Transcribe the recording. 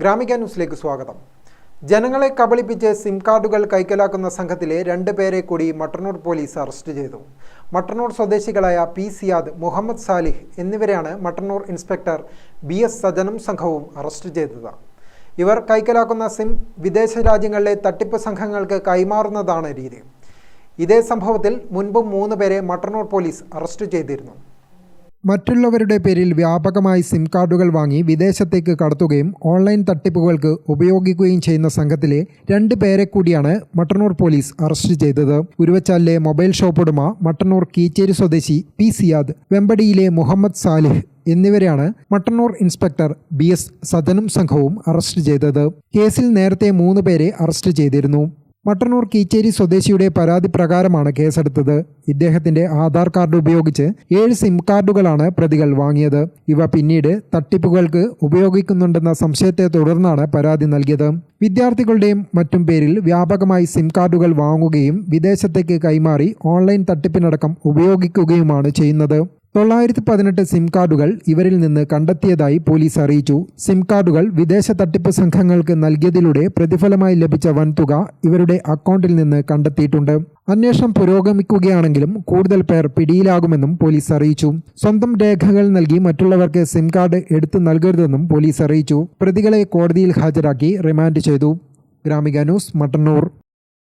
ഗ്രാമിക ന്യൂസിലേക്ക് സ്വാഗതം. ജനങ്ങളെ കബളിപ്പിച്ച് സിം കാർഡുകൾ കൈക്കലാക്കുന്ന സംഘത്തിലെ രണ്ട് പേരെ കൂടി മട്ടന്നൂർ പോലീസ് അറസ്റ്റ് ചെയ്തു. മട്ടന്നൂർ സ്വദേശികളായ പി സിയാദ് മുഹമ്മദ് സാലിഹ് എന്നിവരെയാണ് മട്ടന്നൂർ ഇൻസ്പെക്ടർ ബി എസ് സജനും സംഘവും അറസ്റ്റ് ചെയ്തത്. ഇവർ കൈക്കലാക്കുന്ന സിം വിദേശ രാജ്യങ്ങളിലെ തട്ടിപ്പ് സംഘങ്ങൾക്ക് കൈമാറുന്നതാണ് രീതി. ഇതേ സംഭവത്തിൽ മുൻപും മൂന്ന് പേരെ മട്ടന്നൂർ പോലീസ് അറസ്റ്റ് ചെയ്തിരുന്നു. മറ്റുള്ളവരുടെ പേരിൽ വ്യാപകമായി സിം കാർഡുകൾ വാങ്ങി വിദേശത്തേക്ക് കടത്തുകയും ഓൺലൈൻ തട്ടിപ്പുകൾക്ക് ഉപയോഗിക്കുകയും ചെയ്യുന്ന സംഘത്തിലെ രണ്ട് പേരെ കൂടിയാണ് മട്ടന്നൂർ പോലീസ് അറസ്റ്റ് ചെയ്തത്. ഉരുവച്ചാലിലെ മൊബൈൽ ഷോപ്പ് ഉടമ മട്ടന്നൂർ കീച്ചേരി സ്വദേശി പി സിയാദ് വെമ്പടിയിലെ മുഹമ്മദ് സാലിഹ് എന്നിവരെയാണ് മട്ടന്നൂർ ഇൻസ്പെക്ടർ ബി എസ് സദനും സംഘവും അറസ്റ്റ് ചെയ്തത്. കേസിൽ നേരത്തെ മൂന്ന് പേരെ അറസ്റ്റ് ചെയ്തിരുന്നു. മട്ടന്നൂർ കീച്ചേരി സ്വദേശിയുടെ പരാതി പ്രകാരമാണ് കേസെടുത്തത്. ഇദ്ദേഹത്തിന്റെ ആധാർ കാർഡ് ഉപയോഗിച്ച് ഏഴ് സിം കാർഡുകളാണ് പ്രതികൾ വാങ്ങിയത്. ഇവ പിന്നീട് തട്ടിപ്പുകൾക്ക് ഉപയോഗിക്കുന്നുണ്ടെന്ന സംശയത്തെ തുടർന്നാണ് പരാതി നൽകിയത്. വിദ്യാർത്ഥികളുടെയും മറ്റും പേരിൽ വ്യാപകമായി സിം കാർഡുകൾ വാങ്ങുകയും വിദേശത്തേക്ക് കൈമാറി ഓൺലൈൻ തട്ടിപ്പിനടക്കം ഉപയോഗിക്കുകയുമാണ് ചെയ്യുന്നത്. തൊള്ളായിരത്തി പതിനെട്ട് സിം കാർഡുകൾ ഇവരിൽ നിന്ന് കണ്ടെത്തിയതായി പോലീസ് അറിയിച്ചു. സിം കാർഡുകൾ വിദേശ തട്ടിപ്പ് സംഘങ്ങൾക്ക് നൽകിയതിലൂടെ പ്രതിഫലമായി ലഭിച്ച വൻതുക ഇവരുടെ അക്കൗണ്ടിൽ നിന്ന് കണ്ടെത്തിയിട്ടുണ്ട്. അന്വേഷണം പുരോഗമിക്കുകയാണെങ്കിലും കൂടുതൽ പേർ പിടിയിലാകുമെന്നും പോലീസ് അറിയിച്ചു. സ്വന്തം രേഖകൾ നൽകി മറ്റുള്ളവർക്ക് സിം കാർഡ് എടുത്തു നൽകരുതെന്നും പോലീസ് അറിയിച്ചു. പ്രതികളെ കോടതിയിൽ ഹാജരാക്കി റിമാൻഡ് ചെയ്തു. ഗ്രാമിക ന്യൂസ് മട്ടന്നൂർ.